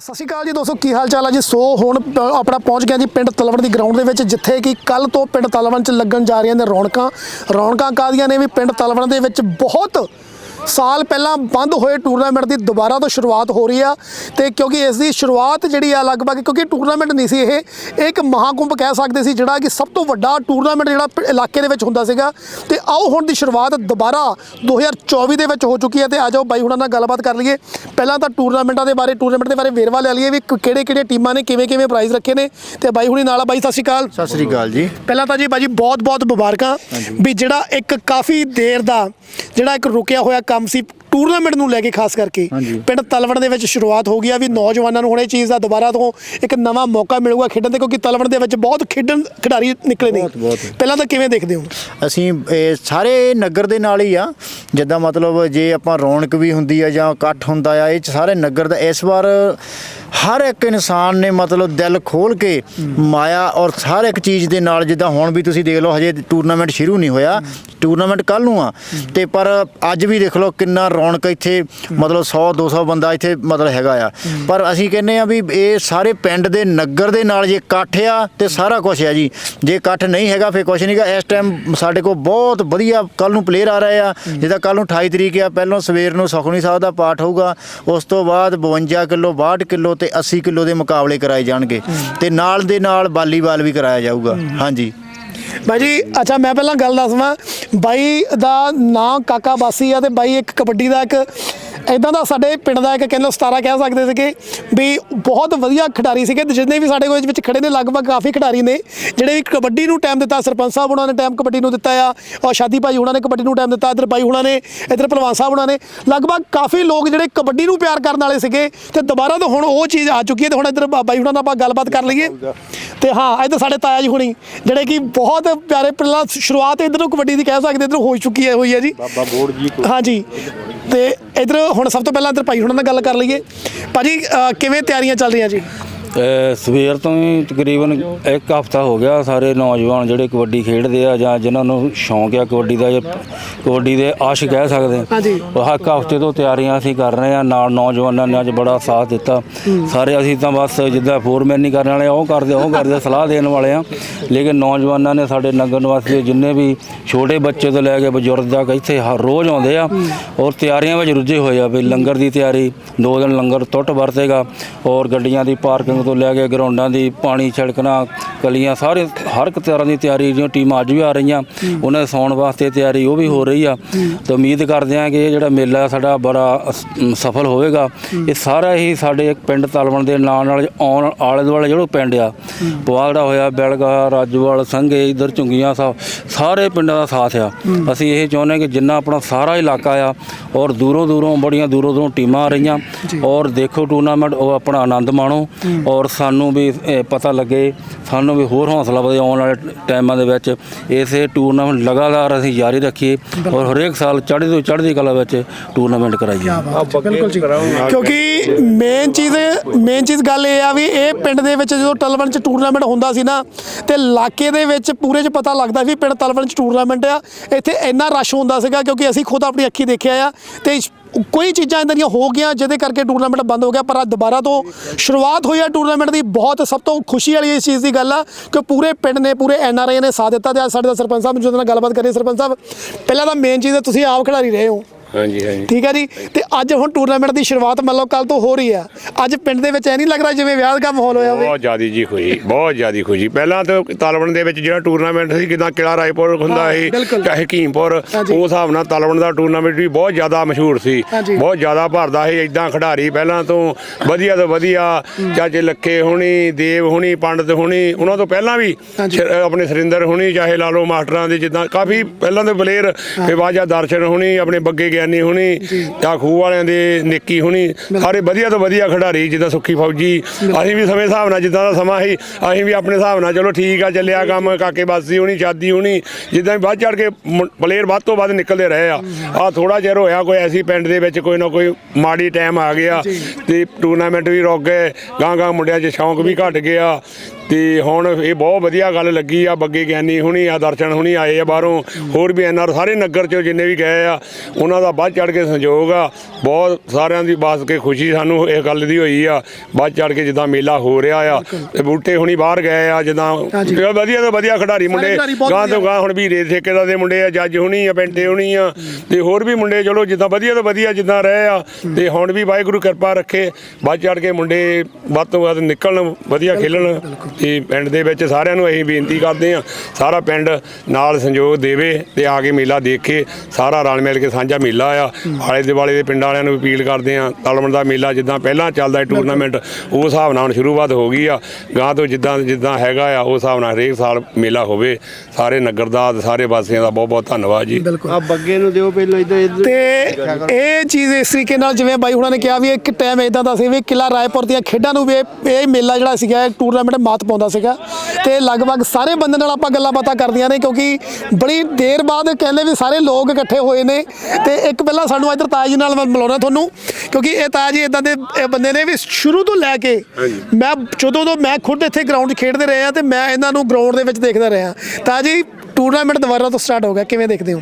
ਸਤਿ ਸ਼੍ਰੀ ਅਕਾਲ ਜੀ ਦੋਸਤੋ, ਕੀ ਹਾਲ ਚਾਲ ਆ ਜੀ? ਸੋ ਹੁਣ ਆਪਣਾ ਪਹੁੰਚ ਗਿਆ ਜੀ ਪਿੰਡ ਤਲਵਣ ਦੀ ਗਰਾਊਂਡ ਦੇ ਵਿੱਚ, ਜਿੱਥੇ ਕਿ ਕੱਲ ਤੋਂ ਪਿੰਡ ਤਲਵਣ 'ਚ ਲੱਗਣ ਜਾ ਰਹੀਆਂ ਨੇ ਰੌਣਕਾਂ। ਰੌਣਕਾਂ ਕਾਦੀਆਂ ਨੇ ਵੀ ਪਿੰਡ ਤਲਵਣ ਦੇ ਵਿੱਚ ਬਹੁਤ ਸਾਲ ਪਹਿਲਾਂ ਬੰਦ ਹੋਏ ਟੂਰਨਾਮੈਂਟ ਦੀ ਦੁਬਾਰਾ ਤੋਂ ਸ਼ੁਰੂਆਤ ਹੋ ਰਹੀ ਆ ਤੇ ਕਿਉਂਕਿ ਇਸ ਦੀ ਸ਼ੁਰੂਆਤ ਜਿਹੜੀ ਆ ਲਗਭਗ ਕਿਉਂਕਿ ਟੂਰਨਾਮੈਂਟ ਨਹੀਂ ਸੀ ਇਹ ਇੱਕ ਮਹਾਕੁੰਭ ਕਹਿ ਸਕਦੇ ਸੀ ਜਿਹੜਾ ਕਿ ਸਭ ਤੋਂ ਵੱਡਾ ਟੂਰਨਾਮੈਂਟ ਜਿਹੜਾ ਇਲਾਕੇ ਦੇ ਵਿੱਚ ਹੁੰਦਾ ਸੀਗਾ। ਤੇ ਆਓ ਹੁਣ ਦੀ ਸ਼ੁਰੂਆਤ ਦੁਬਾਰਾ 2024 ਦੇ ਵਿੱਚ ਹੋ ਚੁੱਕੀ ਹੈ ਤੇ ਆਜੋ ਬਾਈ ਹੁਣਾਂ ਨਾਲ ਗੱਲਬਾਤ ਕਰ ਲਈਏ। ਪਹਿਲਾਂ ਤਾਂ ਟੂਰਨਾਮੈਂਟਾਂ ਦੇ ਬਾਰੇ ਟੂਰਨਾਮੈਂਟ ਦੇ ਬਾਰੇ ਵੇਰਵਾ ਲੈ ਲਈਏ ਵੀ ਕਿਹੜੇ ਕਿਹੜੇ ਟੀਮਾਂ ਨੇ ਕਿਵੇਂ ਕਿਵੇਂ ਪ੍ਰਾਈਜ਼ ਰੱਖੇ ਨੇ ਤੇ ਬਾਈ ਹੁਣੀ ਨਾਲ ਆ। ਬਾਈ ਸਤਿ ਸ਼੍ਰੀ ਅਕਾਲ। ਸਤਿ ਸ੍ਰੀ ਅਕਾਲ ਜੀ। ਪਹਿਲਾਂ ਤਾਂ ਜੀ ਬਾਜੀ ਬਹੁਤ ਬਹੁਤ ਮੁਬਾਰਕਾਂ ਵੀ ਜਿਹੜਾ ਇੱਕ ਕਾਫੀ ਦੇਰ ਦਾ ਜਿਹੜਾ ਇੱਕ ਰੁਕਿਆ ਹੋਇਆ ਕੰਮ ਸੀ ਟੂਰਨਾਮੈਂਟ ਨੂੰ ਲੈ ਕੇ ਖਾਸ ਕਰਕੇ। ਪਿੰਡ ਤਲਵਣ ਦੇ ਵਿੱਚ ਸ਼ੁਰੂਆਤ ਹੋ ਗਈ ਆ ਵੀ ਨੌਜਵਾਨਾਂ ਨੂੰ ਹੁਣ ਇਹ ਚੀਜ਼ ਦਾ ਦੁਬਾਰਾ ਤੋਂ ਇੱਕ ਨਵਾਂ ਮੌਕਾ ਮਿਲੂਗਾ ਖੇਡਣ ਦੇ ਕਿਉਂਕਿ ਤਲਵਣ ਦੇ ਵਿੱਚ ਬਹੁਤ ਖੇਡਣ ਖਿਡਾਰੀ ਨਿਕਲੇ ਨੇ। ਪਹਿਲਾਂ ਤਾਂ ਕਿਵੇਂ ਦੇਖਦੇ ਹੋ? ਅਸੀਂ ਇਹ ਸਾਰੇ ਨਗਰ ਦੇ ਨਾਲ ਹੀ ਆ। ਜਿੱਦਾਂ ਮਤਲਬ ਜੇ ਆਪਾਂ ਰੌਣਕ ਵੀ ਹੁੰਦੀ ਆ ਜਾਂ ਇਕੱਠ ਹੁੰਦਾ ਆ ਇਹ ਸਾਰੇ ਨਗਰ ਦਾ ਇਸ ਵਾਰ ਹਰ ਇੱਕ ਇਨਸਾਨ ਨੇ ਮਤਲਬ ਦਿਲ ਖੋਲ ਕੇ ਮਾਇਆ ਔਰ ਹਰ ਇੱਕ ਚੀਜ਼ ਦੇ ਨਾਲ ਜਿੱਦਾਂ ਹੁਣ ਵੀ ਤੁਸੀਂ ਦੇਖ ਲਓ ਹਜੇ ਟੂਰਨਾਮੈਂਟ ਸ਼ੁਰੂ ਨਹੀਂ ਹੋਇਆ। ਟੂਰਨਾਮੈਂਟ ਕੱਲ ਨੂੰ ਆ। ਤੇ ਪਰ ਅੱਜ ਵੀ ਦੇਖ ਲਓ ਕਿੰਨਾ ਰੌਣਕ ਇੱਥੇ, ਮਤਲਬ 100 200 ਬੰਦਾ ਇੱਥੇ ਮਤਲਬ ਹੈਗਾ ਆ। ਪਰ ਅਸੀਂ ਕਹਿੰਨੇ ਆ ਵੀ ਇਹ ਸਾਰੇ ਪਿੰਡ ਦੇ ਨਗਰ ਦੇ ਨਾਲ ਜੇ ਇਕੱਠ ਆ ਤੇ ਸਾਰਾ ਕੁਝ ਆ ਜੀ। ਜੇ ਇਕੱਠ ਨਹੀਂ ਹੈਗਾ ਫੇ ਕੁਝ ਨਹੀਂਗਾ ਇਸ ਟਾਈਮ ਸਾਡੇ ਕੋਲ ਬਹੁਤ ਵਧੀਆ ਕੱਲ ਨੂੰ ਪਲੇਅਰ ਆ ਰਹੇ ਆ। ਜਿੱਦਾਂ ਕੱਲ ਨੂੰ 28 ਤਰੀਕ ਆ, ਪਹਿਲਾਂ ਸਵੇਰ ਨੂੰ ਸੁਖਮਨੀ ਸਾਹਿਬ ਦਾ ਪਾਠ ਹੋਊਗਾ। ਉਸ ਤੋਂ ਬਾਅਦ 52 ਕਿਲੋ 62 ਕਿਲੋ ਤੇ 80 ਕਿਲੋ ਦੇ ਮੁਕਾਬਲੇ ਕਰਾਏ ਜਾਣਗੇ। ਤੇ ਨਾਲ ਦੇ ਨਾਲ ਵਾਲੀਬਾਲ ਵੀ ਕਰਾਇਆ ਜਾਊਗਾ। ਹਾਂਜੀ। ਬਾਈ ਜੀ, ਅੱਛਾ, ਮੈਂ ਪਹਿਲਾਂ ਗੱਲ ਦੱਸਵਾਂ ਬਾਈ ਦਾ ਨਾਂ ਕਾਕਾ ਬਾਸੀ ਆ ਤੇ ਬਾਈ ਇੱਕ ਕਬੱਡੀ ਦਾ ਇੱਕ ਇਦਾਂ ਦਾ ਸਾਡੇ ਪਿੰਡ ਦਾ ਇੱਕ ਕਹਿੰਦੇ 17 ਕਹਿ ਸਕਦੇ ਸੀਗੇ ਵੀ ਬਹੁਤ ਵਧੀਆ ਖਿਡਾਰੀ ਸੀਗੇ ਤੇ ਜਿੰਨੇ ਵੀ ਸਾਡੇ ਕੋਲ ਵਿੱਚ ਖੜੇ ਨੇ, ਲਗਭਗ ਕਾਫੀ ਖਿਡਾਰੀ ਨੇ, ਜਿਹੜੇ ਵੀ ਕਬੱਡੀ ਨੂੰ ਟਾਈਮ ਦਿੱਤਾ, ਸਰਪੰਚ ਸਾਹਿਬ ਉਹਨਾਂ ਨੇ ਟਾਈਮ ਕਬੱਡੀ ਨੂੰ ਦਿੱਤਾ ਆ, ਔਰ ਸ਼ਾਦੀ ਭਾਈ ਉਹਨਾਂ ਨੇ ਕਬੱਡੀ ਨੂੰ ਟਾਈਮ ਦਿੱਤਾ, ਇਧਰ ਬਾਈ ਉਹਨਾਂ ਨੇ, ਇਧਰ ਪਹਿਲਵਾਨ ਸਾਹਿਬ ਉਹਨਾਂ ਨੇ, ਲਗਭਗ ਕਾਫੀ ਲੋਕ ਜਿਹੜੇ ਕਬੱਡੀ ਨੂੰ ਪਿਆਰ ਕਰਨ ਵਾਲੇ ਸੀਗੇ ਤੇ ਦੁਬਾਰਾ ਤੋਂ ਹੁਣ ਉਹ ਚੀਜ਼ ਆ ਚੁੱਕੀ ਹੈ ਤੇ ਹੁਣ ਇਧਰ ਬਾਈ ਉਹਨਾਂ ਨਾਲ ਆਪਾਂ ਗੱਲਬਾਤ ਕਰ ਲਈਏ। ਤੇ ਹਾਂ ਇਧਰ ਸਾਡੇ ਤਾਇਆ ਜੀ ਹੁਣੀ ਜਿਹੜੇ ਕਿ ਬਹੁਤ ਪਿਆਰੇ ਪਹਿਲਾਂ ਸ਼ੁਰੂਆਤ ਇਧਰੋਂ ਕਬੱਡੀ ਦੀ ਕਹਿ ਸਕਦੇ ਇਧਰ ਹੋ ਚੁੱਕੀ ਹੈ ਹੋਈ ਹੈ ਜੀ। ਬਾਬਾ ਬੋੜ ਜੀ ਹਾਂਜੀ ਤੇ ਇਧਰ ਹੁਣ ਸਭ ਤੋਂ ਪਹਿਲਾਂ ਇਧਰ ਭਾਈ ਹੁਣਾਂ ਨਾਲ ਗੱਲ ਕਰ ਲਈਏ। ਭਾਜੀ ਅਹ ਕਿਵੇਂ ਤਿਆਰੀਆਂ ਚੱਲ ਰਹੀਆਂ ਜੀ? ਇਹ ਸਵੇਰ ਤੋਂ ਹੀ ਤਕਰੀਬਨ ਇੱਕ ਹਫ਼ਤਾ ਹੋ ਗਿਆ ਸਾਰੇ ਨੌਜਵਾਨ ਜਿਹੜੇ ਕਬੱਡੀ ਖੇਡਦੇ ਆ ਜਾਂ ਜਿਨ੍ਹਾਂ ਨੂੰ ਸ਼ੌਂਕ ਆ ਕਬੱਡੀ ਦਾ ਜਾਂ ਕਬੱਡੀ ਦੇ ਆਸ਼ ਕਹਿ ਸਕਦੇ ਆ। ਹਾਂਜੀ। ਉਹ ਹੱਕ ਹਫ਼ਤੇ ਤੋਂ ਤਿਆਰੀਆਂ ਅਸੀਂ ਕਰ ਰਹੇ ਆ ਨਾਲ ਨੌਜਵਾਨਾਂ ਨੇ ਅੱਜ ਬੜਾ ਸਾਥ ਦਿੱਤਾ। ਸਾਰੇ ਅਸੀਂ ਤਾਂ ਬਸ ਜਿੱਦਾਂ ਫੋਰਮੈਨ ਨਹੀਂ ਕਰਨ ਵਾਲੇ ਉਹ ਕਰਦੇ ਉਹ ਕਰਦੇ ਸਲਾਹ ਦੇਣ ਵਾਲੇ ਆ। ਲੇਕਿਨ ਨੌਜਵਾਨਾਂ ਨੇ ਸਾਡੇ ਨਗਰ ਨਿਵਾਸੀ ਦੇ ਜਿੰਨੇ ਵੀ ਛੋਟੇ ਬੱਚੇ ਤੋਂ ਲੈ ਕੇ ਬਜ਼ੁਰਗ ਤੱਕ ਇੱਥੇ ਹਰ ਰੋਜ਼ ਆਉਂਦੇ ਆ। ਔਰ ਤਿਆਰੀਆਂ ਵਿੱਚ ਰੁੱਝੇ ਹੋਏ ਆ ਵੀ ਲੰਗਰ ਦੀ ਤਿਆਰੀ ਦੋ ਦਿਨ ਲੰਗਰ ਟੁੱਟ ਵਰਤੇਗਾ ਔਰ ਗੱਡੀਆਂ ਦੀ ਪਾਰਕਿੰਗ ਤੋਂ ਲੈ ਕੇ ਗਰਾਊਂਡਾਂ ਦੀ ਪਾਣੀ ਛਿੜਕਣਾ ਕਲੀਆਂ ਸਾਰੇ ਹਰ ਇੱਕ ਤਰ੍ਹਾਂ ਦੀ ਤਿਆਰੀ ਜਿਉਂ ਟੀਮਾਂ ਅੱਜ ਵੀ ਆ ਰਹੀਆਂ। ਉਹਨਾਂ ਦੇ ਸੌਣ ਵਾਸਤੇ ਤਿਆਰੀ ਉਹ ਵੀ ਹੋ ਰਹੀ ਆ। ਤੇ ਉਮੀਦ ਕਰਦੇ ਆ ਕਿ ਇਹ ਜਿਹੜਾ ਮੇਲਾ ਸਾਡਾ ਬੜਾ ਅਸ- ਸਫਲ ਹੋਵੇਗਾ। ਇਹ ਸਾਰਾ ਹੀ ਸਾਡੇ ਇੱਕ ਪਿੰਡ ਤਲਵਣ ਦੇ ਨਾਲ ਨਾਲ ਆਉਣ ਆਲੇ ਦੁਆਲੇ ਜਿਹੜਾ ਪਿੰਡ ਆ। ਪਵਾਲੜਾ ਹੋਇਆ ਬੈਲਗਾ ਰਾਜੂਵਾਲ ਸੰਘੇ ਇਧਰ ਝੁੰਗੀਆਂ ਸਾਹਿਬ ਸਾਰੇ ਪਿੰਡਾਂ ਦਾ ਸਾਥ ਆ। ਅਸੀਂ ਇਹ ਚਾਹੁੰਦੇ ਕਿ ਜਿੰਨਾ ਆਪਣਾ ਸਾਰਾ ਇਲਾਕਾ ਆ ਔਰ ਦੂਰੋਂ ਦੂਰੋਂ ਬੜੀਆਂ ਦੂਰੋਂ ਦੂਰੋਂ ਟੀਮਾਂ ਆ ਰਹੀਆਂ। ਔਰ ਦੇਖੋ ਟੂਰਨਾਮੈਂਟ ਉਹ ਆਪਣਾ ਆਨੰਦ ਮਾਣੋ। ਔਰ ਸਾਨੂੰ ਵੀ ਪਤਾ ਲੱਗੇ ਸਾਨੂੰ ਵੀ ਹੋਰ ਹੌਸਲਾ ਵਧੇ ਆਉਣ ਵਾਲੇ ਟਾਈਮਾਂ ਦੇ ਵਿੱਚ। ਇਸੇ ਟੂਰਨਾਮੈਂਟ ਲਗਾਤਾਰ ਅਸੀਂ ਜਾਰੀ ਰੱਖੀਏ ਔਰ ਹਰੇਕ ਸਾਲ ਚੜ੍ਹਦੀ ਤੋਂ ਚੜ੍ਹਦੀ ਕਲਾ ਵਿੱਚ ਟੂਰਨਾਮੈਂਟ ਕਰਾਈਏ। ਬਿਲਕੁਲ ਜੀ। ਕਿਉਂਕਿ ਮੇਨ ਚੀਜ਼ ਮੇਨ ਚੀਜ਼ ਗੱਲ ਇਹ ਆ ਵੀ ਇਹ ਪਿੰਡ ਦੇ ਵਿੱਚ ਜਦੋਂ ਤਲਵਣ ਚ ਟੂਰਨਾਮੈਂਟ ਹੁੰਦਾ ਸੀ ਨਾ ਤੇ ਇਲਾਕੇ ਦੇ ਵਿੱਚ ਪੂਰੇ ਚ ਪਤਾ ਲੱਗਦਾ ਵੀ ਪਿੰਡ ਤਲਵਣ ਚ ਟੂਰਨਾਮੈਂਟ ਆ। ਇੱਥੇ ਇੰਨਾ ਰਸ਼ ਹੁੰਦਾ ਸੀਗਾ ਕਿਉਂਕਿ ਅਸੀਂ ਖੁਦ ਆਪਣੀ ਅੱਖੀ ਦੇਖਿਆ ਆ ਤੇ ਕੋਈ ਚੀਜ਼ਾਂ ਇਦਾਂ ਦੀਆਂ ਹੋ ਗਈਆਂ ਜਿਹਦੇ ਕਰਕੇ ਟੂਰਨਾਮੈਂਟ ਬੰਦ ਹੋ ਗਿਆ, ਪਰ ਅੱਜ ਦੁਬਾਰਾ ਤੋਂ ਸ਼ੁਰੂਆਤ ਹੋਈ ਆ ਟੂਰਨਾਮੈਂਟ ਦੀ। ਬਹੁਤ ਸਭ ਤੋਂ ਖੁਸ਼ੀ ਵਾਲੀ ਇਸ ਚੀਜ਼ ਦੀ ਗੱਲ ਆ ਕਿ ਪੂਰੇ ਪਿੰਡ ਨੇ, ਪੂਰੇ ਐਨ ਆਰ ਆਈ ਨੇ ਸਾਥ ਦਿੱਤਾ ਤੇ ਅੱਜ ਸਾਡੇ ਦਾ ਸਰਪੰਚ ਸਾਹਿਬ ਜਿਹਦੇ ਨਾਲ ਗੱਲਬਾਤ ਕਰੀਏ ਸਰਪੰਚ ਸਾਹਿਬ। ਪਹਿਲਾਂ ਤਾਂ ਮੇਨ ਚੀਜ਼ ਹੈ, ਤੁਸੀਂ ਆਪ ਖਿਡਾਰੀ ਰਹੇ ਹੋ। ਹਾਂਜੀ ਹਾਂਜੀ ਠੀਕ ਹੈ ਜੀ ਤੇ ਅੱਜ ਹੁਣ ਟੂਰਨਾਮੈਂਟ ਦੀ ਸ਼ੁਰੂਆਤ ਮੰਨ ਲਓ ਕੱਲ ਤੋਂ ਹੋ ਰਹੀ ਆ ਅੱਜ ਪਿੰਡ ਦੇ ਵਿੱਚ ਐ ਨਹੀਂ ਲੱਗ ਰਿਹਾ ਜਿਵੇਂ ਵਿਆਹ ਦਾ ਮਾਹੌਲ ਹੋਇਆ ਹੋਵੇ ਬਹੁਤ ਜ਼ਿਆਦੀ ਜੀ ਖੁਸ਼ੀ ਬਹੁਤ ਜ਼ਿਆਦੀ ਖੁਸ਼ੀ ਪਹਿਲਾਂ ਤਾਂ ਤਾਲਵਣ ਦੇ ਵਿੱਚ ਜਿਹੜਾ ਟੂਰਨਾਮੈਂਟ ਸੀ ਕਿਦਾਂ ਕਿਲਾ ਰਾਏਪੁਰ ਹੁੰਦਾ ਹਾਂ, ਸੀ ਬਿਲਕੁਲ। ਚਾਹੇ ਕੀਮਪੁਰ ਉਸ ਹਾਂਜੀ। ਹਿਸਾਬ ਨਾਲ ਤਾਲਵਣ ਦਾ ਟੂਰਨਾਮੈਂਟ ਵੀ ਬਹੁਤ ਜ਼ਿਆਦਾ ਮਸ਼ਹੂਰ ਸੀ ਹਾਂਜੀ। ਬਹੁਤ ਜ਼ਿਆਦਾ ਭਰਦਾ ਸੀ ਇਦਾਂ ਖਿਡਾਰੀ ਪਹਿਲਾਂ ਤੋਂ ਵਧੀਆ ਤੋਂ ਵਧੀਆ ਚਾਚੇ ਲੱਖੇ ਹੁਣੀ ਦੇਵ ਹੁਣੀ ਪੰਡਤ ਹੁਣੀ ਉਹਨਾਂ ਤੋਂ ਪਹਿਲਾਂ ਵੀ ਹਾਂਜੀ। ਆਪਣੇ ਸਰਿੰਦਰ ਹੁਣੀ ਚਾਹੇ ਲਾ ਲਓ ਮਾਸਟਰਾਂ ਦੇ ਜਿੱਦਾਂ ਕਾਫੀ ਪਹਿਲਾਂ ਦੇ ਪਲੇਅਰ ਫਿਵਾਜਾ ਦਰਸ਼ਨ ਹੁਣੀ ਆਪਣੇ ਬੱਗੇ ਗਿਆਨੀ ਹੁਣੀ ਜਾਂ। ਖੂਹ ਵਾਲਿਆਂ ਦੇ ਨੇਕੀ ਹੁਣੀ ਸਾਰੇ ਵਧੀਆ ਤੋਂ ਵਧੀਆ ਖਿਡਾਰੀ ਜਿੱਦਾਂ ਸੁੱਖੀ ਫੌਜੀ। ਅਸੀਂ ਵੀ ਸਮੇਂ ਹਿਸਾਬ ਨਾਲ ਜਿੱਦਾਂ ਦਾ ਸਮਾਂ ਸੀ ਅਸੀਂ ਵੀ ਆਪਣੇ ਹਿਸਾਬ ਨਾਲ ਚਲੋ ਠੀਕ ਆ ਚੱਲਿਆ ਕੰਮ ਕਾਕੇ ਬਾਸੀ ਹੁਣੀ ਚਾਦੀ ਹੁਣੀ ਜਿੱਦਾਂ ਵੀ ਵੱਧ ਚੜ ਕੇ ਪਲੇਅਰ ਵੱਧ ਤੋਂ ਵੱਧ ਨਿਕਲਦੇ ਰਹੇ ਆ। ਆ ਥੋੜਾ ਚਿਰ ਹੋਇਆ ਕੋਈ ਐਸੀ ਪਿੰਡ ਦੇ ਵਿੱਚ ਕੋਈ ਨਾ ਕੋਈ ਮਾੜੀ ਟਾਈਮ ਆ ਗਿਆ। ਤੇ ਟੂਰਨਾਮੈਂਟ ਵੀ ਰੁਕ ਗਏ ਗਾਂ ਗਾਂ ਮੁੰਡਿਆਂ 'ਚ ਸ਼ੌਂਕ ਵੀ ਘਟ ਗਿਆ। ਤੇ ਹੁਣ ਇਹ ਬਹੁਤ ਵਧੀਆ ਗੱਲ ਲੱਗੀ ਆ ਬੱਗੇ ਗਿਆਨੀ ਹੁਣੀ ਆ ਦਰਸ਼ਨ ਹੁਣੀ ਆਏ ਆ ਬਾਹਰੋਂ ਹੋਰ ਵੀ ਐਨਆਰ ਸਾਰੇ ਨਗਰ ਚੋਂ ਜਿੰਨੇ ਵੀ ਗਏ ਆ ਉਹਨਾਂ ਦਾ ਦਾ ਵੱਧ ਚੜ ਕੇ ਸੰਯੋਗ ਆ ਬਹੁਤ ਸਾਰਿਆਂ ਦੀ ਬਾਸ ਕੇ ਖੁਸ਼ੀ ਸਾਨੂੰ ਇਹ ਗੱਲ ਦੀ ਹੋਈ ਆ ਵੱਧ ਚੜ ਕੇ ਜਿੱਦਾਂ ਮੇਲਾ ਹੋ ਰਿਹਾ ਆ ਤੇ ਬੂਟੇ ਹੁਣੀ ਬਾਹਰ ਗਏ ਆ ਜਿੱਦਾਂ। ਵਧੀਆ ਤੋਂ ਵਧੀਆ ਖਿਡਾਰੀ ਮੁੰਡੇ ਗਾਂ ਤੋਂ। ਗਾਂ ਹੁਣ ਵੀਰੇ ਠੇਕੇਦਾਰ ਦੇ ਮੁੰਡੇ ਆ ਜੱਜ ਹੁਣੀ ਆ ਪੈਂਟੇ ਹੁਣੀ ਆ ਤੇ ਹੋਰ ਵੀ ਮੁੰਡੇ ਚਲੋ ਜਿੱਦਾਂ ਵਧੀਆ ਤੋਂ ਵਧੀਆ ਜਿੱਦਾਂ ਰਹੇ ਆ ਤੇ ਹੁਣ ਵੀ ਵਾਹਿਗੁਰੂ ਕਿਰਪਾ ਰੱਖੇ ਵੱਧ ਚੜ ਕੇ ਮੁੰਡੇ ਵੱਧ ਤੋਂ ਵੱਧ ਨਿਕਲਣ ਵਧੀਆ ਖੇਲਣ ਤੇ ਪਿੰਡ ਦੇ ਵਿੱਚ ਸਾਰਿਆਂ ਨੂੰ ਅਸੀਂ ਬੇਨਤੀ ਕਰਦੇ ਆ ਸਾਰਾ ਪਿੰਡ ਨਾਲ ਸੰਯੋਗ ਦੇਵੇ ਤੇ ਆ ਕੇ ਮੇਲਾ ਦੇਖੇ ਸਾਰਾ ਰਲ ਮਿਲ ਕੇ ਸਾਂਝਾ ਮੇਲਾ ਆ। ਆਲੇ ਦੁਆਲੇ ਦੇ ਪਿੰਡ ਵਾਲਿਆਂ ਨੂੰ ਅਪੀਲ ਕਰਦੇ ਆ ਤਲਵਣ ਦਾ ਮੇਲਾ ਜਿੱਦਾਂ ਪਹਿਲਾਂ ਚੱਲਦਾ ਟੂਰਨਾਮੈਂਟ ਉਸ ਹਿਸਾਬ ਨਾਲ ਹੁਣ ਸ਼ੁਰੂਆਤ ਹੋ ਗਈ ਆ। ਗਾਂ ਤੋਂ ਜਿੱਦਾਂ ਜਿੱਦਾਂ ਹੈਗਾ ਆ ਉਸ ਹਿਸਾਬ ਨਾਲ ਹਰੇਕ ਸਾਲ ਮੇਲਾ ਹੋਵੇ। ਸਾਰੇ ਨਗਰ ਦਾ ਸਾਰੇ ਵਾਸੀਆਂ ਦਾ ਬਹੁਤ ਬਹੁਤ ਧੰਨਵਾਦ ਜੀ। ਆ ਬੱਗੇ ਨੂੰ ਦਿਓ ਪਹਿਲਾਂ ਇਧਰ ਇਧਰ। ਤੇ ਇਹ ਚੀਜ਼ ਇਸ ਤਰੀਕੇ ਨਾਲ ਜਿਵੇਂ ਬਾਈ ਹੁਣਾਂ ਨੇ ਕਿਹਾ ਵੀ ਇੱਕ ਟਾਈਮ ਇਦਾਂ ਦਾ ਸੀ ਵੀ ਕਿਲਾ ਰਾਏਪੁਰ ਦੀਆਂ ਖੇਡਾਂ ਨੂੰ ਵੀ ਇਹ- ਇਹ ਮੇਲਾ ਜਿਹੜਾ ਸੀਗਾ ਇਹ ਟੂਰਨਾਮੈਂਟ ਮਾਤ ਪਾਉਂਦਾ ਸੀਗਾ। ਤੇ ਲਗਭਗ ਸਾਰੇ ਬੰਦੇ ਨਾਲ ਆਪਾਂ ਗੱਲਾਂ ਬਾਤਾਂ ਕਰਦੀਆਂ ਨੇ ਕਿਉਂਕਿ ਬੜੀ ਦੇਰ ਬਾਅਦ ਕਹਿੰਦੇ ਵੀ ਸਾਰੇ ਲੋਕ ਇਕੱਠੇ ਹੋਏ ਨੇ ਤੇ ਇੱਕ ਪਹਿਲਾਂ ਸਾਨੂੰ ਇੱਧਰ ਤਾਜ ਨਾਲ ਮੈਂ ਮਿਲਾਉਣਾ ਤੁਹਾਨੂੰ ਕਿਉਂਕਿ ਇਹ ਤਾਜ ਇਦਾਂ ਦੇ ਇਹ ਬੰਦੇ ਨੇ ਵੀ ਸ਼ੁਰੂ ਤੋਂ ਲੈ ਕੇ ਮੈਂ ਜਦੋਂ ਤੋਂ ਮੈਂ ਖੁਦ ਇੱਥੇ ਗਰਾਊਂਡ 'ਚ ਖੇਡਦੇ ਰਹੇ ਆ ਤੇ ਮੈਂ ਇਹਨਾਂ ਨੂੰ ਗਰਾਊਂਡ ਦੇ ਵਿੱਚ ਦੇਖਦਾ ਰਿਹਾ। ਤਾਜ ਜੀ ਟੂਰਨਾਮੈਂਟ ਦੁਬਾਰਾ ਤੋਂ ਸਟਾਰਟ ਹੋ ਗਿਆ ਕਿਵੇਂ ਦੇਖਦੇ ਹੋ?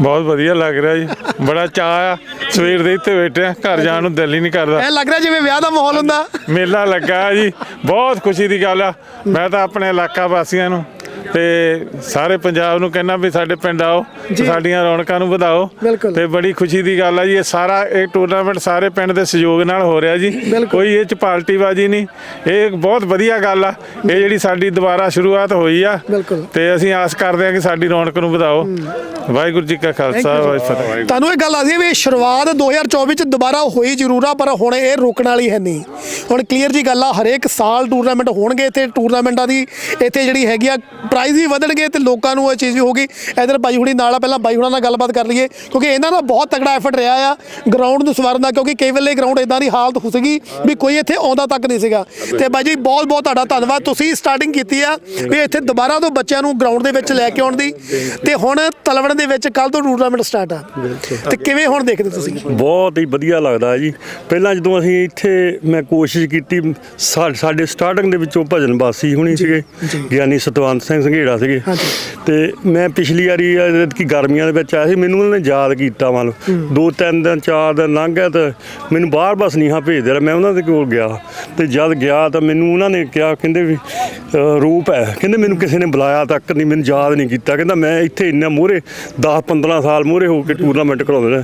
ਬਹੁਤ ਵਧੀਆ ਲੱਗ ਰਿਹਾ ਜੀ। ਬੜਾ ਚਾਅ ਆ ਸਵੇਰ ਦੇ ਇੱਥੇ ਬੈਠੇ ਆ ਘਰ ਜਾਣ ਨੂੰ ਦਿਲ ਹੀ ਨਹੀਂ ਕਰਦਾ। ਐ ਲੱਗ ਰਿਹਾ ਜਿਵੇਂ ਵਿਆਹ ਦਾ ਮਾਹੌਲ ਹੁੰਦਾ। ਮੇਲਾ ਲੱਗਾ ਜੀ ਬਹੁਤ ਖੁਸ਼ੀ ਦੀ ਗੱਲ ਆ। ਮੈਂ ਤਾਂ ਆਪਣੇ ਇਲਾਕਾ ਵਾਸੀਆਂ ਨੂੰ ਤੇ ਸਾਰੇ ਪੰਜਾਬ ਨੂੰ ਕਹਿੰਦਾ ਵੀ ਸਾਡੇ ਪਿੰਡ ਆਓ ਸਾਡੀਆਂ ਰੌਣਕਾਂ ਨੂੰ ਵਧਾਓ। ਤੇ ਬੜੀ ਖੁਸ਼ੀ ਦੀ ਗੱਲ ਆ ਜੀ ਇਹ ਸਾਰਾ ਇਹ ਟੂਰਨਾਮੈਂਟ ਸਾਰੇ ਪਿੰਡ ਦੇ ਸਹਿਯੋਗ ਨਾਲ ਹੋ ਰਿਹਾ ਜੀ। ਕੋਈ ਇਹ ਚ ਪਾਰਟੀਬਾਜ਼ੀ ਨਹੀਂ ਇਹ ਬਹੁਤ ਵਧੀਆ ਗੱਲ ਆ। ਇਹ ਜਿਹੜੀ ਸਾਡੀ ਦੁਬਾਰਾ ਸ਼ੁਰੂਆਤ ਹੋਈ ਆ। ਤੇ ਅਸੀਂ ਆਸ ਕਰਦੇ ਹਾਂ ਕਿ ਸਾਡੀ ਰੌਣਕ ਨੂੰ ਵਧਾਓ। ਵਾਹਿਗੁਰੂ ਜੀ ਕਾ ਖਾਲਸਾ ਵਾਹਿਗੁਰੂ ਤੁਹਾਨੂੰ ਇਹ ਗੱਲ ਆਸੀ ਵੀ ਸ਼ੁਰੂਆਤ 2024 ਚ ਦੁਬਾਰਾ ਹੋਈ ਜ਼ਰੂਰ ਆ ਪਰ ਹੁਣ ਇਹ ਰੁਕਣ ਵਾਲੀ ਹੈ ਨਹੀਂ। ਹੁਣ ਕਲੀਅਰ ਜੀ ਗੱਲ ਆ ਹਰੇਕ ਸਾਲ ਟੂਰਨਾਮੈਂਟ ਹੋਣਗੇ ਇੱਥੇ ਟੂਰਨਾਮੈਂਟਾਂ ਦੀ ਇੱਥੇ ਜਿਹੜੀ ਹੈਗੀ ਆ ਪ੍ਰਾਈਜ਼ ਵੀ ਵਧਣਗੇ ਤੇ ਲੋਕਾਂ ਨੂੰ ਇਹ ਚੀਜ਼ ਵੀ ਹੋਗੀ ਇਧਰ ਬਾਈ ਹੁਣੀ ਨਾਲ ਆ ਪਹਿਲਾਂ ਬਾਈ ਹੁਣਾਂ ਨਾਲ ਗੱਲਬਾਤ ਕਰ ਲਈਏ ਕਿਉਂਕਿ ਇਹਨਾਂ ਦਾ ਬਹੁਤ ਤਕੜਾ ਐਫਰਟ ਰਿਹਾ ਆ ਗਰਾਊਂਡ ਨੂੰ ਸਵਾਰਨ ਦਾ ਕਿਉਂਕਿ ਕਈ ਵੇਲੇ ਗਰਾਊਂਡ ਇਦਾਂ ਦੀ ਹਾਲਤ ਹੋ ਸੀਗੀ ਵੀ ਕੋਈ ਇੱਥੇ ਆਉਂਦਾ ਤੱਕ ਨਹੀਂ ਸੀਗਾ। ਤੇ ਬਾਈ ਜੀ ਬਹੁਤ ਬਹੁਤ ਤੁਹਾਡਾ ਧੰਨਵਾਦ। ਤੁਸੀਂ ਸਟਾਰਟਿੰਗ ਕੀਤੀ ਆ ਵੀ ਇੱਥੇ ਦੁਬਾਰਾ ਤੋਂ ਬੱਚਿਆਂ ਨੂੰ ਗਰਾਊਂਡ ਦੇ ਵਿੱਚ ਲੈ ਕੇ ਆਉਣ ਦੀ। ਤੇ ਹੁਣ ਤਲਵਣ ਦੇ ਵਿੱਚ ਕੱਲ ਤੋਂ ਟੂਰਨਾਮੈਂਟ ਸਟਾਰਟ ਆ। ਤੇ ਕਿਵੇਂ ਹੁਣ ਦੇਖਦੇ ਤੁਸੀਂ? ਬਹੁਤ ਹੀ ਵਧੀਆ ਲੱਗਦਾ ਜੀ। ਪਹਿਲਾਂ ਜਦੋਂ ਅਸੀਂ ਇੱਥੇ ਮੈਂ ਕੋਸ਼ਿਸ਼ ਕੀਤੀ ਸਾਡੇ ਸਟਾਰਟਿੰਗ ਦੇ ਵਿੱਚੋਂ ਭਜਨ ਬਾਸੀ ਹੁਣੀ ਸੀਗੇ ਗਿਆਨੀ ਸਤਵੰਤ ਸਿੰਘ ਸੰਘੇੜਾ ਸੀਗੇ। ਤੇ ਮੈਂ ਪਿਛਲੀ ਵਾਰੀ ਕਿ ਗਰਮੀਆਂ ਦੇ ਵਿੱਚ ਆਇਆ ਸੀ ਮੈਨੂੰ ਉਹਨਾਂ ਨੇ ਯਾਦ ਕੀਤਾ ਮੰਨ। ਦੋ ਤਿੰਨ ਦਿਨ ਚਾਰ ਦਿਨ ਲੰਘ ਗਿਆ ਤੇ ਮੈਨੂੰ ਬਾਹਰ ਬਸ ਨੀਹਾਂ ਭੇਜਦੇ ਰਹੇ। ਮੈਂ ਉਹਨਾਂ ਦੇ ਕੋਲ ਗਿਆ ਤੇ ਜਦ ਗਿਆ ਤਾਂ ਮੈਨੂੰ ਉਹਨਾਂ ਨੇ ਕਿਹਾ ਕਹਿੰਦੇ ਵੀ ਰੂਪ ਹੈ। ਕਹਿੰਦੇ ਮੈਨੂੰ ਕਿਸੇ ਨੇ ਬੁਲਾਇਆ ਤੱਕ ਨਹੀਂ ਮੈਨੂੰ ਯਾਦ ਨਹੀਂ ਕੀਤਾ। ਕਹਿੰਦਾ ਮੈਂ ਇੱਥੇ ਇੰਨਾ ਮੂਹਰੇ 10 15 ਸਾਲ ਮੂਹਰੇ ਹੋ ਕੇ ਟੂਰਨਾਮੈਂਟ ਕਰਾਉਂਦੇ ਨੇ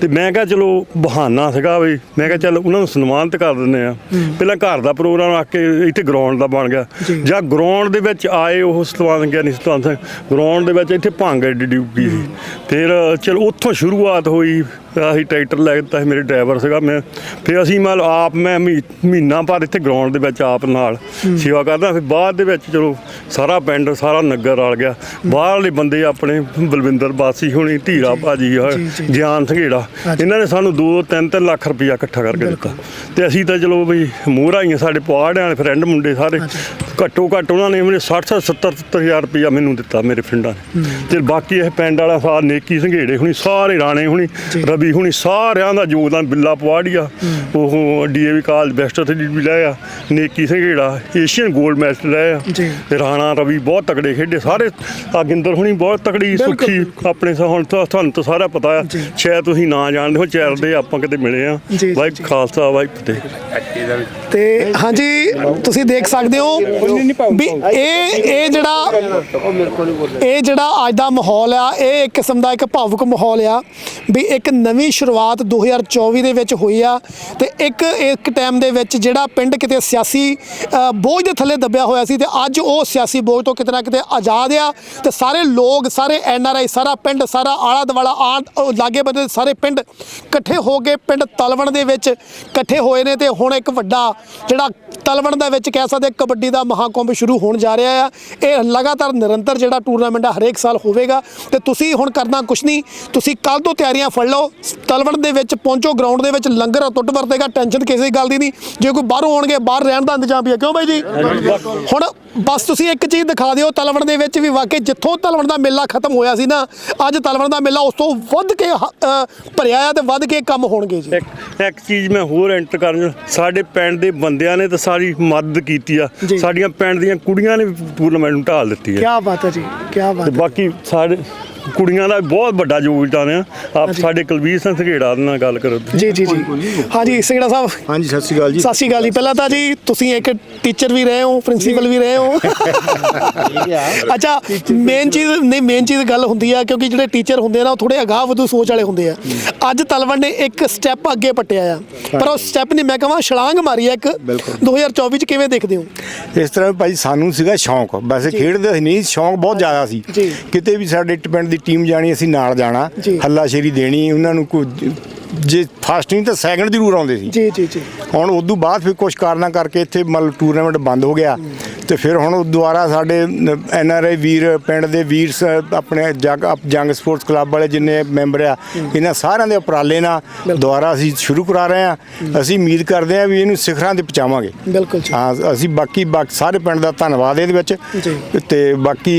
ਤੇ ਮੈਂ ਕਿਹਾ ਚਲੋ ਬਹਾਨਾ ਸੀਗਾ ਵੀ ਮੈਂ ਕਿਹਾ ਚੱਲ ਉਹਨਾਂ ਨੂੰ ਸਨਮਾਨਿਤ ਕਰ ਦਿੰਦੇ ਆ ਪਹਿਲਾਂ ਘਰ ਦਾ ਪ੍ਰੋਗਰਾਮ ਆ ਕੇ ਇੱਥੇ ਗਰਾਊਂਡ ਦਾ ਬਣ ਗਿਆ। ਜਾਂ। ਗਰਾਊਂਡ ਦੇ ਵਿੱਚ ਆਏ ਉਹ ਸਤਵਾਨ ਗਿਆ ਨਹੀਂ ਸਤਵਾਨ ਸਿੰਘ ਗਰਾਊਂਡ ਦੇ ਵਿੱਚ ਇੱਥੇ ਭੰਗ ਐਡੀ ਡਿਊਟੀ ਸੀ। ਫਿਰ ਚਲ ਉੱਥੋਂ ਸ਼ੁਰੂਆਤ ਹੋਈ। ਆਹੀ ਟਰੈਕਟਰ ਲੈ ਕੇ ਦਿੱਤਾ ਸੀ ਮੇਰੇ ਡਰਾਈਵਰ ਸੀਗਾ ਮੈਂ। ਫਿਰ ਅਸੀਂ ਮਤਲਬ ਆਪ ਮੈਂ ਮਹੀ- ਮਹੀਨਾ ਭਰ ਇੱਥੇ ਗਰਾਊਂਡ ਦੇ ਵਿੱਚ ਆਪ ਨਾਲ ਸੇਵਾ ਕਰਦਾ ਫਿਰ ਬਾਅਦ ਦੇ ਵਿੱਚ ਚਲੋ ਸਾਰਾ ਪਿੰਡ ਸਾਰਾ ਨਗਰ ਰਲ ਗਿਆ। ਬਾਹਰਲੇ ਬੰਦੇ ਆਪਣੇ ਬਲਵਿੰਦਰ ਬਾਸੀ ਹੋਣੀ ਧੀਰਾ ਭਾਜੀ ਆ ਗਿਆਨ ਸੰਘੇੜਾ ਇਹਨਾਂ ਨੇ ਸਾਨੂੰ 2-3 ਲੱਖ ਰੁਪਇਆ ਇਕੱਠਾ ਕਰਕੇ ਦਿੱਤਾ। ਤੇ ਅਸੀਂ ਤਾਂ ਚਲੋ ਬਈ ਮੂਹਰਾ ਹੀ ਆ, ਸਾਡੇ ਪੁਆੜਿਆਂ ਵਾਲੇ ਫਰੈਂਡ ਮੁੰਡੇ ਸਾਰੇ। ਘੱਟੋ ਘੱਟ ਉਹਨਾਂ ਨੇ ਮੈਨੂੰ 60 70 ਹਜ਼ਾਰ ਰੁਪਇਆ ਮੈਨੂੰ ਦਿੱਤਾ ਮੇਰੇ ਫਰੈਂਡਾਂ ਨੇ। ਤੇ ਬਾਕੀ ਇਹ ਪਿੰਡ ਵਾਲਾ ਸਾਰ ਨੇਕੀ ਸੰਘੇੜੇ ਹੁਣੀ ਸਾਰੇ ਰਾਣੇ ਹੁਣੀ ਰਵੀ ਹੁਣੀ ਸਾਰਿਆਂ ਦਾ ਯੋਗਦਾਨ ਬਿੱਲਾ ਪਵਾੜੀਆ ਉਹ ਡੀਏਵੀ ਕਾਲਜ ਬੈਸਟ ਤੇ ਵੀ ਲਿਆ ਨੇਕੀ ਸੰਘੇੜਾ ਏਸ਼ੀਅਨ 골ਡ ਮੈਡਲ ਲਿਆ ਜੀ। ਤੇ ਰਾਣਾ ਰਵੀ ਬਹੁਤ ਤਕੜੇ ਖੇਡੇ ਸਾਰੇ ਆਗਿੰਦਰ ਹੁਣੀ ਬਹੁਤ ਤਕੜੀ ਸੁੱਖੀ ਆਪਣੇ ਹੁਣ ਤੁਹਾਨੂੰ ਤਾਂ ਸਾਰਾ ਪਤਾ ਆ। ਸ਼ਾਇਦ ਤੁਸੀਂ ਨਾ ਜਾਣਦੇ ਹੋ ਚੈਰ ਦੇ ਆਪਾਂ ਕਿਤੇ ਮਿਲੇ ਆ। ਜੀ। ਖਾਲਸਾ ਵਾਹਿ ਫਤਿਹ। ਤੇ ਹਾਂਜੀ ਤੁਸੀਂ ਦੇਖ ਸਕਦੇ ਹੋ ਵੀ ਇਹ ਇਹ ਜਿਹੜਾ ਇਹ ਜਿਹੜਾ ਅੱਜ ਦਾ ਮਾਹੌਲ ਆ ਇਹ ਇੱਕ ਕਿਸਮ ਦਾ ਇੱਕ ਭਾਵੁਕ ਮਾਹੌਲ ਆ ਵੀ ਇੱਕ ਨਵੀਂ ਸ਼ੁਰੂਆਤ 2024 ਦੇ ਵਿੱਚ ਹੋਈ ਆ ਤੇ ਇੱਕ ਇੱਕ ਟਾਈਮ ਦੇ ਵਿੱਚ ਜਿਹੜਾ ਪਿੰਡ ਕਿਤੇ ਸਿਆਸੀ ਬੋਝ ਦੇ ਥੱਲੇ ਦੱਬਿਆ ਹੋਇਆ ਸੀ ਤੇ ਅੱਜ ਉਹ ਸਿਆਸੀ ਬੋਝ ਤੋਂ ਕਿਤੇ ਨਾ ਕਿਤੇ ਆਜ਼ਾਦ ਆ ਤੇ ਸਾਰੇ ਲੋਕ, ਸਾਰੇ ਐਨ ਆਰ ਆਈ, ਸਾਰਾ ਪਿੰਡ, ਸਾਰਾ ਆਲਾ ਦਵਾਲਾ ਆ ਲਾਗੇ ਬੰਦੇ ਸਾਰੇ ਪਿੰਡ ਇਕੱਠੇ ਹੋ ਕੇ ਪਿੰਡ ਤਲਵਣ ਦੇ ਵਿੱਚ ਇਕੱਠੇ ਹੋਏ ਨੇ ਤੇ ਹੁਣ ਇੱਕ ਵੱਡਾ ਜਿਹੜਾ ਤਲਵਣ ਦੇ ਵਿੱਚ ਕਹਿ ਸਕਦੇ ਕਬੱਡੀ ਦਾ ਮਹਾਕੁੰਭ ਸ਼ੁਰੂ ਹੋਣ ਜਾ ਰਿਹਾ ਆ। ਇਹ ਲਗਾਤਾਰ ਨਿਰੰਤਰ ਜਿਹੜਾ ਟੂਰਨਾਮੈਂਟ ਆ, ਹਰੇਕ ਸਾਲ ਹੋਵੇਗਾ ਤੇ ਤੁਸੀਂ ਹੁਣ ਕਰਨਾ ਕੁਛ ਨਹੀਂ, ਤੁਸੀਂ ਕੱਲ ਤੋਂ ਤਿਆਰੀਆਂ ਫੜ ਲਓ ਤਲਵਣ ਦੇ ਵਿੱਚ ਪਹੁੰਚੋ ਗਰਾਊਂਡ ਦੇ ਵਿੱਚ ਲੰਗਰ ਟੁੱਟ ਵਰਤੇਗਾ ਟੈਨਸ਼ਨ ਕਿਸੇ ਗੱਲ ਦੀ ਨਹੀਂ। ਜੇ ਕੋਈ ਬਾਹਰੋਂ ਆਉਣਗੇ ਬਾਹਰ ਰਹਿਣ ਦਾ ਇੰਤਜ਼ਾਮ ਵੀ ਹੈ। ਕਿਉਂ ਬਾਈ ਜੀ? ਹੁਣ ਬਸ ਤੁਸੀਂ ਇੱਕ ਚੀਜ਼ ਦਿਖਾ ਦਿਓ ਤਲਵਣ ਦੇ ਵਿੱਚ ਵੀ ਵਾਕਈ ਜਿੱਥੋਂ ਤਲਵਣ ਦਾ ਮੇਲਾ ਖਤਮ ਹੋਇਆ ਸੀ ਨਾ ਅੱਜ ਤਲਵਣ ਦਾ ਮੇਲਾ ਉਸ ਤੋਂ ਵੱਧ ਕੇ ਭਰਿਆ ਆ ਤੇ ਵੱਧ ਕੇ ਕੰਮ ਹੋਣਗੇ ਜੀ। ਇੱਕ ਚੀਜ਼ ਮੈਂ ਹੋਰ ਐਂਟਰ ਕਰਨ ਸਾਡੇ ਪਿੰਡ ਦੇ ਬੰਦਿਆਂ ਨੇ ਤਾਂ ਸਾਰੀ ਮਦਦ ਕੀਤੀ ਆ। ਸਾਡੀਆਂ ਪਿੰਡ ਦੀਆਂ ਕੁੜੀਆਂ ਨੇ ਟੂਰਨਾਮੈਂਟ ਨੂੰ ਢਾਲ ਦਿੱਤੀ ਹੈ ਕੀ ਬਾਤ ਹੈ ਜੀ ਕੀ ਬਾਤ ਬਾਕੀ ਸਾਡੇ ਕੁੜੀਆਂ ਦਾ ਬਹੁਤ ਵੱਡਾ ਯੋਗਦਾਨ ਆ। ਆਪ ਸਾਡੇ ਕੁਲਵੀਰ ਸਿੰਘ ਸੰਘੇੜਾ ਨਾਲ ਗੱਲ ਕਰੋ। ਜੀ ਜੀ ਜੀ। ਹਾਂਜੀ ਸਿੰਘੜਾ ਸਾਹਿਬ। ਹਾਂਜੀ ਸਤਿ ਸ਼੍ਰੀ ਅਕਾਲ ਜੀ। ਸਤਿ ਸ਼੍ਰੀ ਅਕਾਲ ਜੀ। ਪਹਿਲਾਂ ਤਾਂ ਜੀ ਤੁਸੀਂ ਇੱਕ ਟੀਚਰ ਵੀ ਰਹੇ ਹੋ ਪ੍ਰਿੰਸੀਪਲ ਵੀ ਰਹੇ ਹੋ। ਅੱਛਾ ਮੇਨ ਚੀਜ਼ ਨਹੀਂ ਮੇਨ ਚੀਜ਼ ਗੱਲ ਹੁੰਦੀ ਆ ਕਿਉਂਕਿ ਜਿਹੜੇ ਟੀਚਰ ਹੁੰਦੇ ਆ ਨਾ ਉਹ ਥੋੜੇ ਅਗਾਹ ਵਧੂ ਸੋਚ ਵਾਲੇ ਹੁੰਦੇ ਆ। ਅੱਜ ਤਲਵਣ ਨੇ ਇੱਕ ਸਟੈਪ ਅੱਗੇ ਪੱਟਿਆ ਆ। ਪਰ ਉਹ ਸਟੈਪ ਨੇ ਮੈਂ ਕਹਾਂ ਛਲਾਂਗ ਮਾਰੀ ਆ ਇੱਕ 2024 ਚ ਕਿਵੇਂ ਦੇਖਦੇ ਹੋ? ਇਸ ਤਰ੍ਹਾਂ ਭਾਈ ਸਾਨੂੰ ਸੀਗਾ ਸ਼ੌਂਕ। ਵੈਸੇ ਖੇਡਦੇ ਸੀ ਨਹੀਂ ਸ਼ੌਂਕ ਬਹੁਤ ਜ਼ਿਆਦਾ ਸੀ। ਕਿਤੇ ਵੀ ਸਾਡੇ ਪਿੰਡ ਦੀ ਟੀਮ ਜਾਣੀ ਅਸੀਂ ਨਾਲ ਜਾਣਾ। ਹੱਲਾਸ਼ੇਰੀ ਦੇਣੀ ਉਹਨਾਂ ਨੂੰ ਕੋਈ ਜੇ ਫਸਟ ਨਹੀਂ ਤਾਂ ਸੈਕੰਡ ਜ਼ਰੂਰ ਆਉਂਦੇ ਸੀ। ਜੀ ਜੀ ਜੀ। ਹੁਣ ਉਦੋਂ ਬਾਅਦ ਫਿਰ ਕੁਝ ਕਾਰਨਾਂ ਕਰਕੇ ਇੱਥੇ ਮਤਲਬ ਟੂਰਨਾਮੈਂਟ ਬੰਦ ਹੋ ਗਿਆ। ਤੇ ਫਿਰ ਹੁਣ ਉਹ ਦੁਬਾਰਾ ਸਾਡੇ ਐਨ ਆਰ ਆਈ ਵੀਰ ਪਿੰਡ ਦੇ ਵੀਰ ਆਪਣੇ ਜਗ ਜੰਗ ਸਪੋਰਟਸ ਕਲੱਬ ਵਾਲੇ ਜਿੰਨੇ ਮੈਂਬਰ ਆ ਇਹਨਾਂ ਸਾਰਿਆਂ ਦੇ ਉਪਰਾਲੇ ਨਾਲ ਦੁਬਾਰਾ ਅਸੀਂ ਸ਼ੁਰੂ ਕਰਾ ਰਹੇ ਆ ਅਸੀਂ ਉਮੀਦ ਕਰਦੇ ਆ ਵੀ ਇਹਨੂੰ ਸਿਖਰਾਂ ਤੇ ਪਹੁੰਚਾਵਾਂਗੇ। ਬਿਲਕੁਲ ਜੀ। ਹਾਂ ਅਸੀਂ ਬਾਕੀ ਬਾਕੀ ਸਾਰੇ ਪਿੰਡ ਦਾ ਧੰਨਵਾਦ ਇਹਦੇ ਵਿੱਚ। ਤੇ ਬਾਕੀ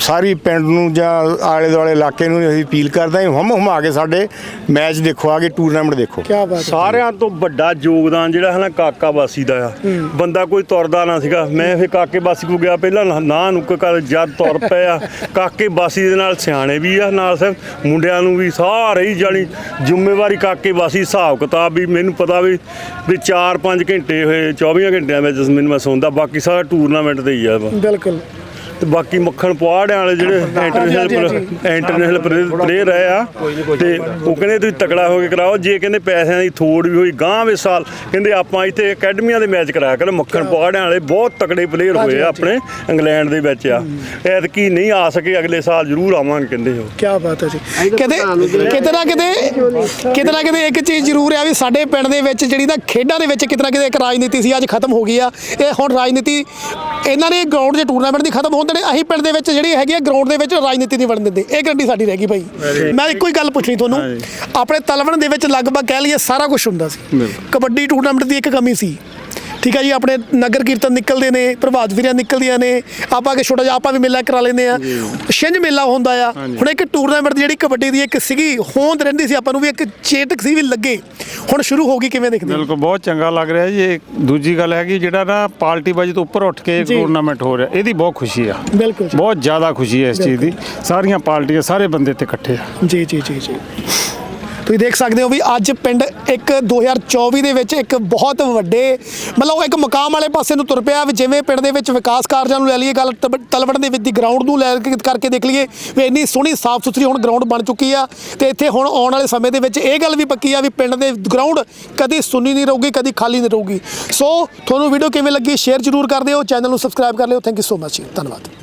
ਸਾਰੀ ਪਿੰਡ ਨੂੰ ਜਾਂ ਆਲੇ ਦੁਆਲੇ ਇਲਾਕੇ ਨੂੰ ਅਸੀਂ ਅਪੀਲ ਕਰਦੇ ਹਾਂ ਹਮ ਹਮਾ ਕੇ ਸਾਡੇ ਮੈਚ ਦੇਖੋ ਆਗੇ ਟੂਰਨਾਮੈਂਟ ਦੇਖੋ। ਕੀ ਬਾਤ ਹੈ ਸਾਰਿਆਂ ਤੋਂ ਵੱਡਾ ਯੋਗਦਾਨ ਜਿਹੜਾ ਹੈ ਨਾ ਕਾਕਾ ਬਾਸੀ ਦਾ ਆ। ਬੰਦਾ ਕੋਈ ਤੁਰਦਾ ਨਾ ਸੀਗਾ ਮੈਂ ਫਿਰ ਕਾਕੇ ਬਾਸੀ ਕੋ ਗਿਆ ਪਹਿਲਾਂ, ਨਾ- ਨਾ ਨੁੱਕ ਕਰ ਜਦ ਤੁਰ ਪਿਆ ਕਾਕੇ ਬਾਸੀ ਦੇ ਨਾਲ ਸਿਆਣੇ ਵੀ ਆ, ਨਾਲ ਸਭ ਮੁੰਡਿਆਂ ਨੂੰ ਵੀ ਸਾਰੇ ਹੀ ਜਾਣੀ ਜ਼ਿੰਮੇਵਾਰੀ ਕਾਕੇ ਬਾਸੀ ਹਿਸਾਬ ਕਿਤਾਬ ਵੀ ਮੈਨੂੰ ਪਤਾ ਵੀ ਵੀ 4-5 ਘੰਟੇ ਹੋਏ 24 ਘੰਟਿਆਂ ਵਿੱਚ ਮੈਨੂੰ ਮੈਂ ਸੌਂਦਾ, ਬਾਕੀ ਸਾਰਾ ਟੂਰਨਾਮੈਂਟ ਤੇ ਹੀ ਆ ਵਾ। ਬਿਲਕੁਲ ਤੇ ਬਾਕੀ ਮੱਖਣ ਪੁਆੜਿਆਂ ਵਾਲੇ ਜਿਹੜੇ। ਇੰਟਰਨੈਸ਼ਨਲ ਇੰਟਰਨੈਸ਼ਨਲ ਪਲੇਅਰ ਰਹੇ ਆ। ਤੇ ਉਹ ਕਹਿੰਦੇ ਤੁਸੀਂ ਤਕੜਾ ਹੋ ਕੇ ਕਰਾਓ। ਜੇ ਕਹਿੰਦੇ ਪੈਸਿਆਂ ਦੀ ਥੋੜ ਵੀ ਹੋਈ ਗਾਂ ਵੇ ਸਾਲ ਕਹਿੰਦੇ ਆਪਾਂ ਇੱਥੇ ਅਕੈਡਮੀਆਂ ਦੇ ਮੈਚ ਕਰਾਇਆ ਕਰ। ਮੱਖਣ ਪੁਆੜਿਆਂ ਵਾਲੇ ਬਹੁਤ ਤਕੜੇ ਪਲੇਅਰ ਹੋਏ ਆ। ਆਪਣੇ ਇੰਗਲੈਂਡ ਦੇ ਵਿੱਚ ਆ। ਐਤਕੀ ਨਹੀਂ ਆ ਸਕੇ ਅਗਲੇ ਸਾਲ ਜ਼ਰੂਰ ਆਵਾਂਗੇ ਕਹਿੰਦੇ ਉਹ। ਕੀ ਬਾਤ ਹੈ ਜੀ। ਕਿਤੇ ਕਿਤੇ ਨਾ ਕਿਤੇ ਕਿਤੇ ਨਾ ਕਿਤੇ ਇੱਕ ਚੀਜ਼ ਜ਼ਰੂਰ ਆ ਵੀ ਸਾਡੇ ਪਿੰਡ ਦੇ ਵਿੱਚ ਜਿਹੜੀ ਨਾ ਖੇਡਾਂ ਦੇ ਵਿੱਚ ਕਿਤੇ ਨਾ ਕਿਤੇ ਇੱਕ ਰਾਜਨੀਤੀ ਸੀ ਅੱਜ ਖਤਮ ਹੋ ਗਈ ਆ। ਇਹ ਹੁਣ ਰਾਜਨੀਤੀ ਇਹਨਾਂ ਨੇ ਗਰਾਊਂਡ 'ਚ ਟੂਰਨਾਮੈਂਟ ਦੀ ਖਤਮ ਹੋਣ ਦੇਣੇ ਅਸੀਂ ਪਿੰਡ ਦੇ ਵਿੱਚ ਜਿਹੜੀ ਹੈਗੀ ਆ ਗਰਾਊਂਡ ਦੇ ਵਿੱਚ ਰਾਜਨੀਤੀ ਨਹੀਂ ਵੜਨ ਦਿੰਦੇ। ਇਹ ਗੱਡੀ ਸਾਡੀ ਰਹਿ ਗਈ ਭਾਈ। ਮੈਂ ਇੱਕੋ ਹੀ ਗੱਲ ਪੁੱਛਣੀ ਤੁਹਾਨੂੰ। ਆਪਣੇ ਤਲਵਣ ਦੇ ਵਿੱਚ ਲਗਭਗ ਕਹਿ ਲਈਏ ਸਾਰਾ ਕੁਝ ਹੁੰਦਾ ਸੀ। ਕਬੱਡੀ ਟੂਰਨਾਮੈਂਟ ਦੀ ਇੱਕ ਕਮੀ ਸੀ। ਠੀਕ ਹੈ ਜੀ ਆਪਣੇ ਨਗਰ ਕੀਰਤਨ ਨਿਕਲਦੇ ਨੇ ਪ੍ਰਭਾਤ ਫੇਰੀਆਂ ਨਿਕਲਦੀਆਂ ਨੇ ਆਪਾਂ ਕਿ ਛੋਟਾ ਜਿਹਾ ਆਪਾਂ ਵੀ ਮੇਲਾ ਕਰਾ ਲੈਂਦੇ ਆ। ਛਿੰਝ ਮੇਲਾ ਹੁੰਦਾ ਆ। ਹੁਣ ਇੱਕ ਟੂਰਨਾਮੈਂਟ ਜਿਹੜੀ ਕਬੱਡੀ ਦੀ ਇੱਕ ਸੀਗੀ ਹੋਂਦ ਰਹਿੰਦੀ ਸੀ ਆਪਾਂ ਨੂੰ ਵੀ ਇੱਕ ਚੇਟਕ ਸੀ ਵੀ ਲੱਗੇ। ਹੁਣ ਸ਼ੁਰੂ ਹੋ ਗਈ ਕਿਵੇਂ ਦੇਖਦੇ ਬਿਲਕੁਲ ਬਹੁਤ ਚੰਗਾ ਲੱਗ ਰਿਹਾ ਜੀ। ਇਹ ਦੂਜੀ ਗੱਲ ਹੈ ਕਿ ਜਿਹੜਾ ਨਾ ਪਾਰਟੀ ਬਾਜੀ ਤੋਂ ਉੱਪਰ ਉੱਠ ਕੇ। ਟੂਰਨਾਮੈਂਟ ਹੋ ਰਿਹਾ ਇਹਦੀ ਬਹੁਤ ਖੁਸ਼ੀ ਆ। ਬਿਲਕੁਲ। ਬਹੁਤ ਜ਼ਿਆਦਾ ਖੁਸ਼ੀ ਹੈ ਇਸ ਚੀਜ਼ ਦੀ। ਸਾਰੀਆਂ ਪਾਰਟੀਆਂ ਸਾਰੇ ਬੰਦੇ ਤੇ ਇਕੱਠੇ ਆ। ਜੀ ਜੀ ਜੀ ਜੀ। ਤੁਸੀਂ ਦੇਖ ਸਕਦੇ ਹੋ ਵੀ ਅੱਜ ਪਿੰਡ ਇੱਕ 2024 ਦੇ ਵਿੱਚ ਇੱਕ ਬਹੁਤ ਵੱਡੇ, ਮਤਲਬ ਉਹ ਇੱਕ ਮਕਾਮ ਵਾਲੇ ਪਾਸੇ ਨੂੰ ਤੁਰ ਪਿਆ ਵੀ ਜਿਵੇਂ ਪਿੰਡ ਦੇ ਵਿੱਚ ਵਿਕਾਸ ਕਾਰਜਾਂ ਨੂੰ ਲੈ ਲਈਏ, ਗੱਲ ਤਬ- ਤਲਵਣ ਦੇ ਵਿੱਚ ਦੀ ਗਰਾਊਂਡ ਨੂੰ ਲੈ ਕੇ ਕਰਕੇ ਦੇਖ ਲਈਏ, ਵੀ ਇੰਨੀ ਸੋਹਣੀ ਸਾਫ਼ ਸੁਥਰੀ ਹੁਣ ਗਰਾਊਂਡ ਬਣ ਚੁੱਕੀ ਆ ਤੇ ਇੱਥੇ ਹੁਣ ਆਉਣ ਵਾਲੇ ਸਮੇਂ ਦੇ ਵਿੱਚ ਇਹ ਗੱਲ ਵੀ ਪੱਕੀ ਆ ਵੀ ਪਿੰਡ ਦੇ ਗਰਾਊਂਡ ਕਦੀ ਸੁੰਨੀ ਨਹੀਂ ਰਹੂਗੀ, ਕਦੀ ਖਾਲੀ ਨਹੀਂ ਰਹੂਗੀ। ਸੋ, ਤੁਹਾਨੂੰ ਵੀਡੀਓ ਕਿਵੇਂ ਲੱਗੀ ਸ਼ੇਅਰ ਜ਼ਰੂਰ ਕਰ ਦਿਓ ਚੈਨਲ ਨੂੰ ਸਬਸਕ੍ਰਾਈਬ ਕਰ ਲਿਓ ਥੈਂਕ ਯੂ ਸੋ ਮਚ ਧੰਨਵਾਦ।